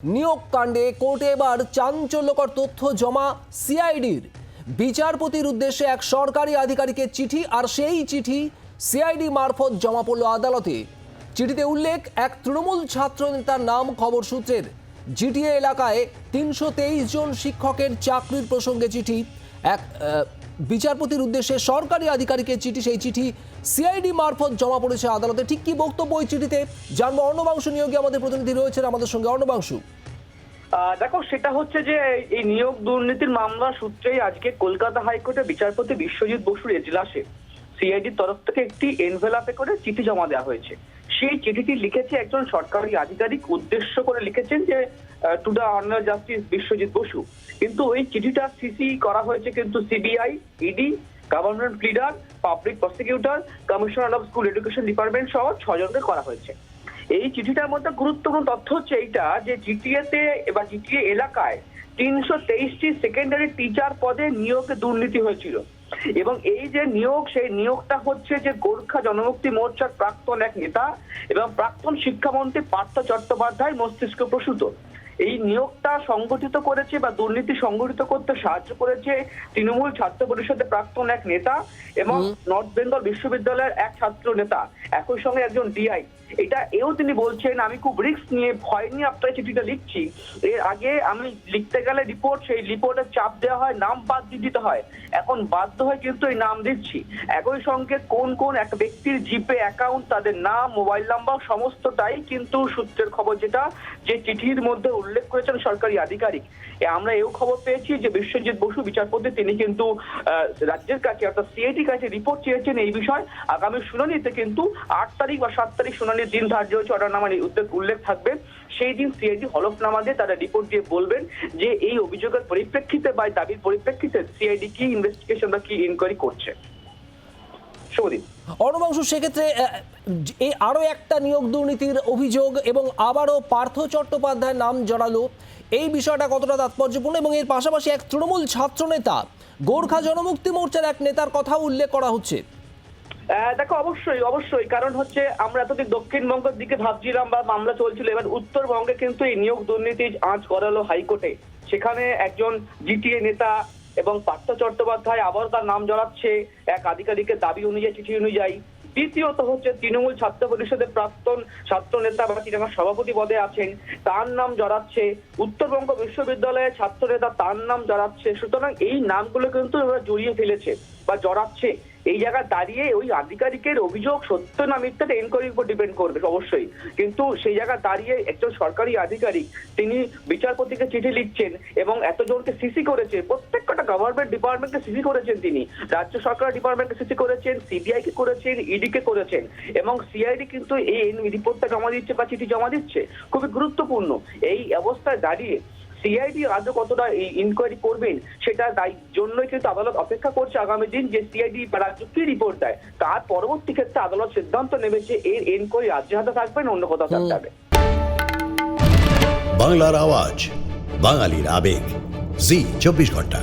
নিয়োগ কাণ্ডে কোর্টে এবার চাঞ্চল্যকর তথ্য জমা সিআইডির। বিচারপতির উদ্দেশ্যে এক সরকারি আধিকারিকের চিঠি আর সেই চিঠি সিআইডি মারফত জমা পড়ল আদালতে। চিঠিতে উল্লেখ, এক তৃণমূল ছাত্র নেতার নাম খবর সূত্রের। জিটিএ এলাকায় তিনশো তেইশ জন শিক্ষকের চাকরির প্রসঙ্গে চিঠি, এক বিচারপতির উদ্দেশ্যে সরকারি আধিকারিকের চিঠি, সেই চিঠি সিআইডি মারফত জমা পড়েছে আদালতে। ঠিক কি বক্তব্য ওই চিঠিতে? জানব অর্ণবাংশু নিয়োগে আমাদের প্রতিনিধি রয়েছেন আমাদের সঙ্গে। অর্ণবাংশু। দেখো, সেটা হচ্ছে যে এই নিয়োগ দুর্নীতির মামলা সূত্রেই আজকে কলকাতা হাইকোর্টে বিচারপতি বিশ্বজিৎ বসুর এজলাসে সিআইডির তরফ থেকে একটি এনভেলাপে করে চিঠি জমা দেওয়া হয়েছে। সেই চিঠিটি লিখেছে একজন সরকারি আধিকারিক উদ্দেশ্য করে লিখেছেন যে to the honour justice Biswajit Basu. কিন্তু ওই চিঠিটা সিসি করা হয়েছে কিন্তু CBI, ED government pleader public prosecutor commissioner of school education department সহ ছজনকে করা হয়েছে। এই চিঠিটার মধ্যে গুরুত্বপূর্ণ তথ্য হচ্ছে এইটা যে জিটিএ তে বা জিটিএ এলাকায় তিনশো তেইশটি সেকেন্ডারি টিচার পদে নিয়োগে দুর্নীতি হয়েছিল। এবং এই যে নিয়োগ, সেই নিয়োগটা হচ্ছে যে গোর্খা জনমুক্তি মোর্চার প্রাক্তন এক নেতা এবং প্রাক্তন শিক্ষামন্ত্রী পার্থ চট্টোপাধ্যায় মস্তিষ্ক প্রসূত। এই নিয়োগটা সংগঠিত করেছে বা দুর্নীতি সংগঠিত করতে সাহায্য করেছে তৃণমূল ছাত্র পরিষদের প্রাক্তন এক নেতা এবং নর্থ বেঙ্গল বিশ্ববিদ্যালয়ের এক ছাত্র নেতা। একই সঙ্গে একজন ডিআই। এটা এও তিনি বলছেন আমি খুব রিস্ক নিয়ে ভয় নিয়ে আপনার চিঠিটা লিখছি। এর আগে আমি লিখতে গেলে রিপোর্ট সেই রিপোর্টের চাপ দেওয়া হয় নাম বাদ দিয়ে দিতে হয়। এখন বাধ্য হয়ে কিন্তু এই নাম দিচ্ছি। একই সঙ্গে কোন কোন এক ব্যক্তির জিপে অ্যাকাউন্ট তাদের নাম মোবাইল নাম্বার সমস্তটাই কিন্তু সূত্রের খবর যেটা যে চিঠির মধ্যে উল্লেখ করেছেন সরকারি আধিকারিক। আমরা এও খবর পেয়েছি যে বিশ্বজিৎ বসু, বিচারপতি, তিনি কিন্তু রাজ্যের কাছে অর্থাৎ সিআইটি কাছে রিপোর্ট চেয়েছেন এই বিষয়। আগামী শুনানিতে কিন্তু আট তারিখ বা সাত তারিখ শুনানির দিন ধার্য হয়েছে অর্ডারনামার উদ্যোগ উল্লেখ থাকবে। সেই দিন সিআইটি হলফনামা দিয়ে তারা রিপোর্ট দিয়ে বলবেন যে এই অভিযোগের পরিপ্রেক্ষিতে বা দাবির পরিপ্রেক্ষিতে সিআইডি কি ইনভেস্টিগেশন বা কি ইনকোয়ারি করছে। শুভদিন। সেক্ষেত্রে এই আরও একটা নিয়োগ দুর্নীতির অভিযোগ এবং আবারও পার্থ চট্টোপাধ্যায়ের নাম জড়ালো। এই বিষয়টা কতটা তাৎপর্যপূর্ণ এবং এর পাশাপাশি এক তৃণমূল ছাত্র নেতা গোর্খা জনমুক্তি মোর্চার এক নেতার কথা উল্লেখ করা হচ্ছে। দেখো, অবশ্যই অবশ্যই। কারণ হচ্ছে আমরা এতদিন দক্ষিণবঙ্গের দিকে ভাবছিলাম বা মামলা চলছিল, এবার উত্তরবঙ্গে কিন্তু এই নিয়োগ দুর্নীতি আঁচ করালো হাইকোর্টে। সেখানে একজন জিটিএ নেতা এবং পার্থ চট্টোপাধ্যায় আবার তার নাম জড়াচ্ছে। এক আধিকারিকের দাবি অনুযায়ী, চিঠি অনুযায়ী। দ্বিতীয়ত হচ্ছে তৃণমূল ছাত্র পরিষদের প্রাক্তন ছাত্র নেতা বা তিনি আমার সভাপতি পদে আছেন, তার নাম জড়াচ্ছে উত্তরবঙ্গ বিশ্ববিদ্যালয়ের ছাত্র নেতা, তার নাম জড়াচ্ছে। সুতরাং এই নামগুলো কিন্তু জড়িয়ে ফেলেছে বা জড়াচ্ছে। এই জায়গায় দাঁড়িয়ে ওই আধিকারিকের অভিযোগ সত্য না মিথ্যাটা এনকোয়ারির উপর ডিপেন্ড করবে, অবশ্যই। কিন্তু সেই জায়গায় দাঁড়িয়ে একজন সরকারি আধিকারিক, তিনি বিচারপতিকে চিঠি লিখছেন এবং এতজনকে সিসি করেছে, প্রত্যেকটা গভর্নমেন্ট ডিপার্টমেন্টকে সিসি করেছেন তিনি। রাজ্য সরকার ডিপার্টমেন্টকে সিসি করেছেন সিবিআই কে করেছেন ইডি কে করেছেন। এবং সিআইডি কিন্তু এই রিপোর্টটা জমা দিচ্ছে বা চিঠি জমা দিচ্ছে। খুবই গুরুত্বপূর্ণ। এই অবস্থায় দাঁড়িয়ে সিআইডি আজও কতটা ইনকোয়ারি করবেন, সেটা জন্যই কিন্তু আদালত অপেক্ষা করছে আগামী দিন যে সিআইডি রাজ্য কি রিপোর্ট দেয়। তার পরবর্তী ক্ষেত্রে আদালত সিদ্ধান্ত নেবে যে এর এনকোয়ারি রাজ্যের হাতে থাকবে না অন্য কোথাও হবে। বাংলার আওয়াজ, বাঙালির আবেগ। জি, চব্বিশ ঘণ্টা।